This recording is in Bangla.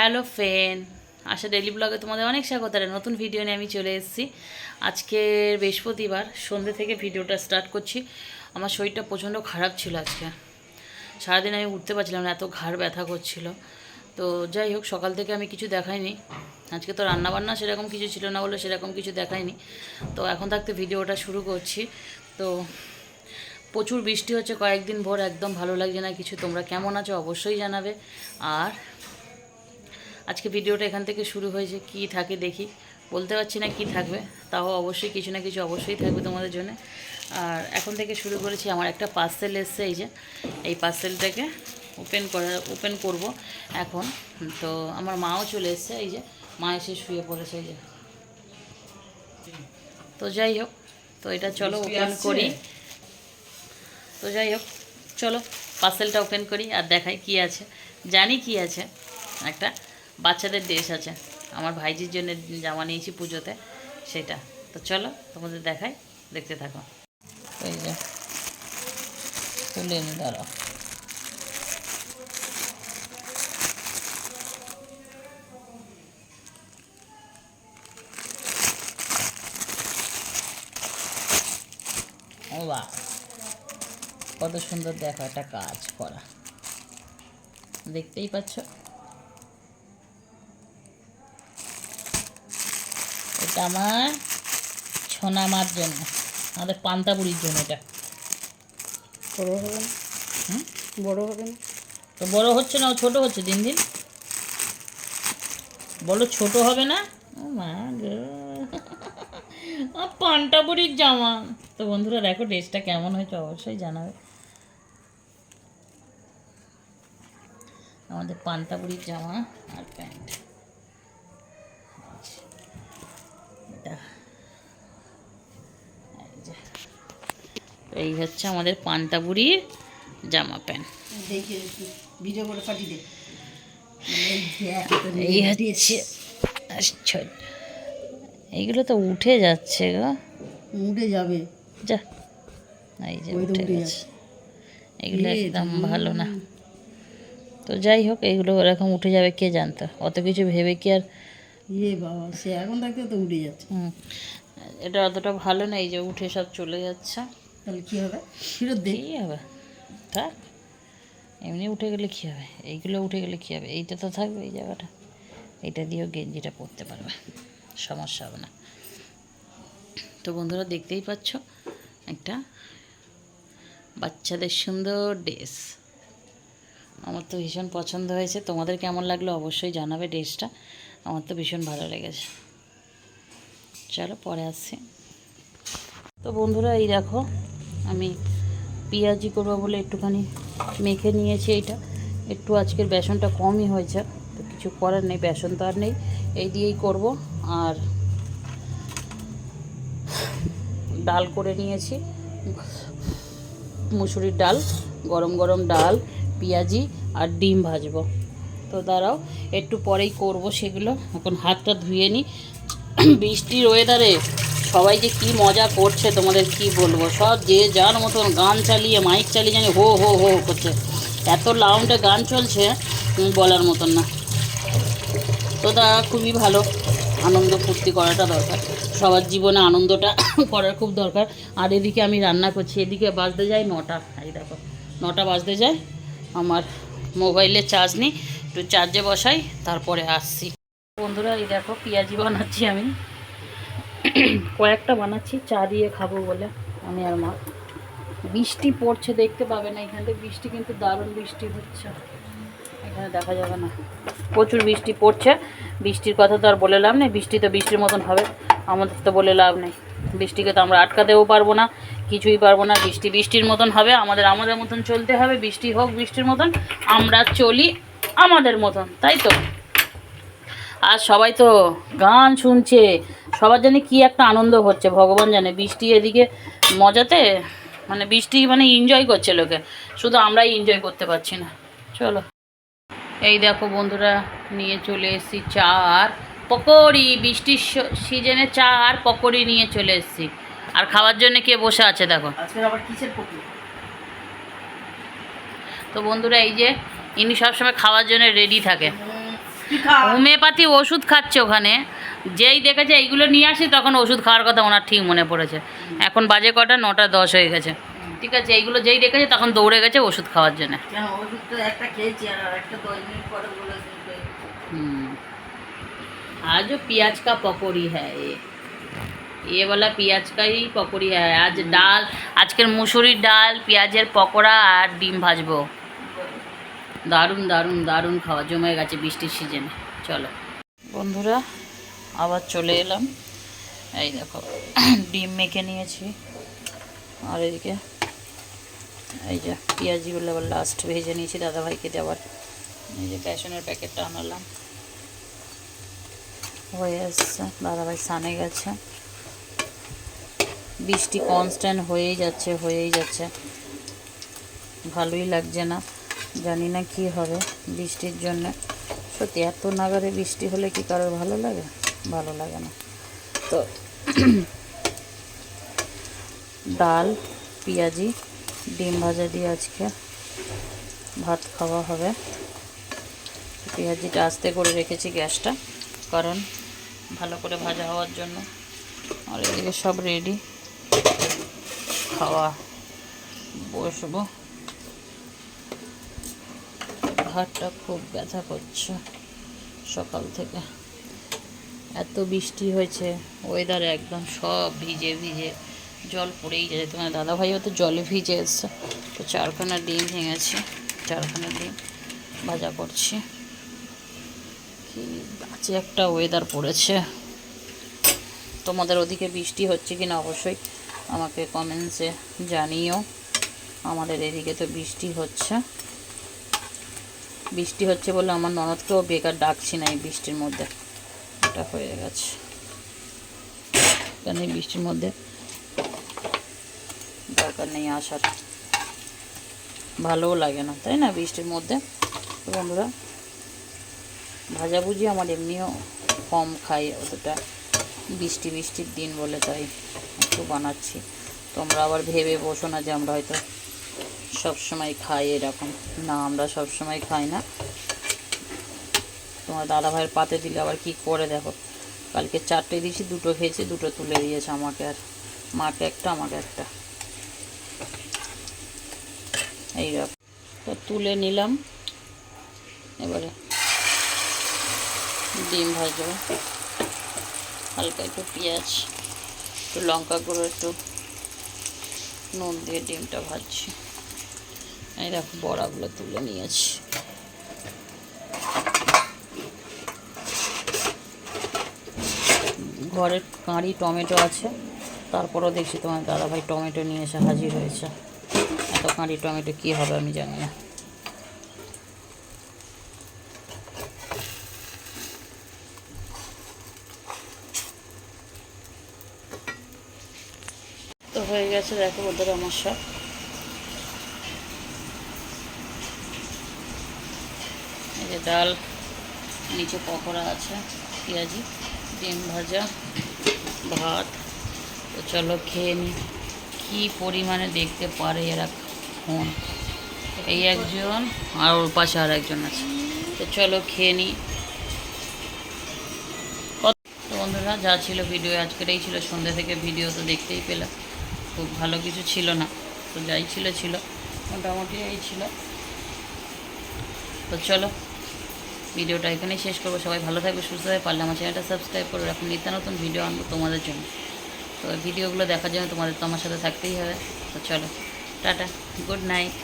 হ্যালো ফেন আশা ডেলি ব্লগে তোমাদের অনেক স্বাগত। আর নতুন ভিডিও নিয়ে আমি চলে এসেছি। আজকে বৃহস্পতিবার সন্ধ্যে থেকে ভিডিওটা স্টার্ট করছি। আমার শরীরটা প্রচণ্ড খারাপ ছিল আজকে। সারাদিন আমি উঠতে পারছিলাম না, এত ঘাড় ব্যথা করছিল। তো যাই হোক, সকাল থেকে আমি কিছু দেখাইনি। আজকে তো রান্নাবান্না সেরকম কিছু ছিল না বলে সেরকম কিছু দেখাইনি। তো এখন থাকতে ভিডিওটা শুরু করছি। তো প্রচুর বৃষ্টি হচ্ছে, কয়েকদিন ভোর, একদম ভালো লাগছে না কিছু। তোমরা কেমন আছো অবশ্যই জানাবে। আর আজকে ভিডিওটা এখান থেকে শুরু হয়েছে কি থাকে দেখি। বলতে পারছি না কি থাকবে তাও অবশ্যই কিছু না কিছু অবশ্যই থাকবে তোমাদের জন্য। আর এখন থেকে শুরু করেছি আমার একটা পার্সেল এসছে এই যে এই পার্সেলটাকে ওপেন করা ওপেন করব এখন। তো আমার মাও চলে এসছে এই যে মা এসে শুয়ে পড়েছে এই যে। তো যাই হোক তো এটা চলো ওপেন করি। তো যাই হোক চলো পার্সেলটা ওপেন করি আর দেখাই কি আছে। জানি কি আছে একটা বাচ্চাদের ড্রেস আছে। আমার ভাইজির জন্য জামা নিয়েছি পুজোতে, সেটা। তো চলো, তোমাদের দেখাই, দেখতে থাকো। এই যে তুলে নি ধরো ও বাহ, কত সুন্দর দেখো একটা কাজ করা। দেখতেই পাচ্ছ? এটা আমার ছোনা মার জন্য আমাদের পান্তা বুড়ির জন্য এটা। বড় হবে না? হুম? বড় হবে না? তো বড় হচ্ছে না ও ছোট হচ্ছে দিন দিন? বলো ছোট হবে না? ও মা বুড়ির জামা। তো বন্ধুরা দেখো ড্রেসটা কেমন হয়েছে অবশ্যই জানাবে। আমাদের পান্তা বুড়ির জামা আর প্যান্ট। এটা। এই হচ্ছে আমাদের পান্তা বুড়ির জামা প্যান্ট। ভিডিও করে পাঠিয়ে দে। এই হচ্ছে এইগুলো তো উঠে যাচ্ছে গো। উঠে যাবে। যা এই যে উঠে উঠে গেছে। এগুলো একদম ভালো না। তো যাই হোক এগুলো ওরকম উঠে যাবে কে জানতো? অত কিছু ভেবে কি আর ইয়ে বাবা সে এখন থাকতে তো উঠে যাচ্ছে। এটা অতটা ভালো না এই যে উঠে সব চলে যাচ্ছে। তাহলে কি হবে? ফেরত দে। কী হবে? থাক এমনি উঠে গেলে কী হবে? এইগুলো উঠে গেলে কী হবে? এইটা তো থাকবে এই জায়গাটা। এইটা দিয়েও গেঞ্জিটা পরতে পারবে সমস্যা হবে না। তো বন্ধুরা দেখতেই পাচ্ছ একটা বাচ্চাদের সুন্দর ড্রেস। আমার তো ভীষণ পছন্দ হয়েছে। তোমাদের কেমন লাগল অবশ্যই জানাবে ড্রেসটা। আমার তো ভীষণ ভালো লেগেছে। চলো পরে আসছি। তো বন্ধুরা, এই দেখো, আমি পেঁয়াজি করব বলে একটুখানি মেখে নিয়েছি এইটা। একটু আজকের বেসনটা কমই হয়েছে, তো কিছু করার নেই, বেসন তো আর নেই। এই দিয়েই করব, আর ডাল করে নিয়েছি। মুসুরির ডাল, গরম গরম ডাল, পেঁয়াজি আর ডিম ভাজবো। তো দাঁড়াও, একটু পরেই করব সেগুলো। এখন হাতটা ধুয়ে নিই বৃষ্টির ওয়েদারে সবাই যে কি মজা করছে, তোমাদের কি বলব? সব যে যার মতন গান চালিয়ে মাইক চালিয়ে জানি হো হো হো করছে। এত লাউন্ডে গান চলছে বলার মতন না। তো তা খুবই ভালো। আনন্দ ফুর্তি করাটা দরকার। সবার জীবনে আনন্দটা করার খুব দরকার। আর এদিকে আমি রান্না করছি। এদিকে বাজতে যায় নটা। এই দেখো, নটা বাজতে যায়। আমার মোবাইলে চার্জ নিই। একটু চার্জে বসাই, তারপরে আসছি। বন্ধুরা, এই দেখো, পেঁয়াজি বানাচ্ছি আমি। কয়েকটা বানাচ্ছি, চা দিয়ে খাব বলে আমি আর মা। বৃষ্টি পড়ছে, দেখতে পাবে না এখান থেকে। বৃষ্টি কিন্তু দারুণ বৃষ্টি হচ্ছে। এখানে দেখা যাবে না। প্রচুর বৃষ্টি পড়ছে। বৃষ্টির কথা তো আর বলে লাভ নেই। বৃষ্টি তো বৃষ্টির মতন হবে। আমাদের তো বলে লাভ নেই। বৃষ্টিকে তো আমরা আটকাতেও পারব না, কিছুই পারব না। বৃষ্টি বৃষ্টির মতন হবে। আমাদের আমাদের মতন চলতে হবে। বৃষ্টি হোক, বৃষ্টির মতন। আমরা চলি আমাদের মতন তাই তো? আর সবাই তো গান শুনছে সবার জানে কি একটা আনন্দ হচ্ছে ভগবান জানে। বৃষ্টি এদিকে মজাতে মানে বৃষ্টি মানে এনজয় করছে লোকে শুধু আমরাই এনজয় করতে পারছি না। চলো। এই দেখো বন্ধুরা নিয়ে চলে এসেছি চা আর পকোড়ি বৃষ্টির সিজনে চা আর পকোড়ি নিয়ে চলে এসেছি। আর খাওয়ার জন্য কে বসে আছে দেখো। তো বন্ধুরা এই যে ইনি সবসময় খাওয়ার জন্য রেডি থাকে। হোমিওপ্যাথি ওষুধ খাচ্ছে ওখানে। যেই দেখেছে এইগুলো নিয়ে আসি তখন ওষুধ খাওয়ার কথা ওনার ঠিক মনে পড়েছে। এখন বাজে কটা নটা দশ হয়ে গেছে। ঠিক আছে এইগুলো যেই দেখেছে তখন দৌড়ে গেছে ওষুধ খাওয়ার জন্য। আজও পিঁয়াজ কা পকোড়ি হ্যাঁ এ বলা পেঁয়াজ কাই পকোড়ি হ্যাঁ আজ ডাল আজকের মুসুরির ডাল পেঁয়াজের পকোড়া আর ডিম ভাজবো। দারুণ দারুণ দারুণ খাওয়া। জমে গেছে বৃষ্টির সিজনে চলো। বন্ধুরা, আবার চলে এলাম। এই দেখো, ডিম মেখে নিয়েছি। আর এদিকে, এই যে পেঁয়াজিগুলো আবার লাস্ট ভেজে নিয়েছি দাদাভাইকে দেওয়ার। এই যে বেসনের প্যাকেটটা আনালাম। হয়ে এসছে দাদাভাই সানে গেছে। বৃষ্টি কনস্ট্যান্ট হয়েই যাচ্ছে হয়েই যাচ্ছে। ভালোই লাগছে না। জানি না কি হবে বৃষ্টির জন্য। সত্যি, এত নাগারে বৃষ্টি হলে কি কারোর ভালো লাগে? ভালো লাগে না। তো ডাল, পেঁয়াজি, ডিম ভাজা দিয়ে আজকে ভাত খাওয়া হবে। পেঁয়াজিটা আস্তে করে রেখেছি গ্যাসটা, কারণ ভালো করে ভাজা হওয়ার জন্য। আর এদিকে সব রেডি খাওয়া, বসবো। ঘাটটা খুব ব্যথা করছে সকাল থেকে। এত বৃষ্টি হয়েছে ওয়েদার একদম সব ভিজে ভিজে, জল পড়েই যায় তোমার দাদাভাইও তো জলে ভিজে এসছে। তো চারখানা ডিম ভেঙেছে, চারখানা ডিম ভাজা করছি। কি বাজে একটা ওয়েদার পড়েছে। তোমাদের ওদিকে বৃষ্টি হচ্ছে কি না অবশ্যই আমাকে কমেন্টসে জানিও। আমাদের এদিকে তো বৃষ্টি হচ্ছে। বৃষ্টি হচ্ছে বলে আমার ননদকেও বেকার ডাকছি না এই বৃষ্টির মধ্যে। এটা হয়ে গেছে। কারণ এই বৃষ্টির মধ্যে দরকার নেই আসার। ভালোও লাগে না, তাই না বৃষ্টির মধ্যে? বন্ধুরা, ভাজাভুজি আমার এমনিও কম খাই, অতটা বৃষ্টি বৃষ্টির দিন বলে তাই একটু বানাচ্ছি। তোমরা আবার ভেবে বসো না যে আমরা হয়তো সব সময় খাই এরকম। না, আমরা সব সময় খাই না। তোমার দাদা ভাইয়ের পাতে দিলে আবার কি করে দেখো? কালকে চারটে দিয়েছি, দুটো খেয়েছি, দুটো তুলে দিয়েছে আমাকে আর। মাকে একটা, আমাকে একটা। এইরকম তো তুলে নিলাম। এবারে ডিম ভাজবো। হালকা একটু পেঁয়াজ, একটু লঙ্কা গুঁড়ো, একটু নুন দিয়ে ডিমটা ভাজছি। এই দেখো বড়াগুলো তুলে নিয়েছি। ঘরের কাঁড়ি, টমেটো আছে। তারপরেও দেখছি তোমার দাদাভাই টমেটো নিয়ে এসে হাজির হয়েছে। এত কাঁড়ি, টমেটো কী হবে আমি জানি না। তো হয়ে গেছে, দেখো ওদের আমার সব এই যে ডাল, নিচে পকোড়া আছে, পেঁয়াজি, ডিম ভাজা, ভাত। তো চলো খেয়ে নিই কী পরিমাণে দেখতে পারে এরা ফোন এই একজন আর ওর পাশে আর একজন আছে। তো চলো খেয়ে নিই বন্ধুরা, যা ছিল ভিডিও, আজকের এই ছিল সন্ধ্যে থেকে ভিডিও, তো দেখতেই পেলাম খুব ভালো কিছু ছিল না। তো যাই ছিল ছিল। মোটামুটি এই ছিল। তো চলো। ভিডিওটা এখানেই শেষ করব। সবাই ভালো থাকবে, সুস্থ থাকবে, পারলে আমার চ্যানেলটা সাবস্ক্রাইব করে এখন নিত্য নতুন ভিডিও আনব তোমাদের জন্য। তো ভিডিওগুলো দেখার জন্য তোমাদের তো আমার সাথে থাকতেই হবে। তো চলো, টাটা, গুড নাইট।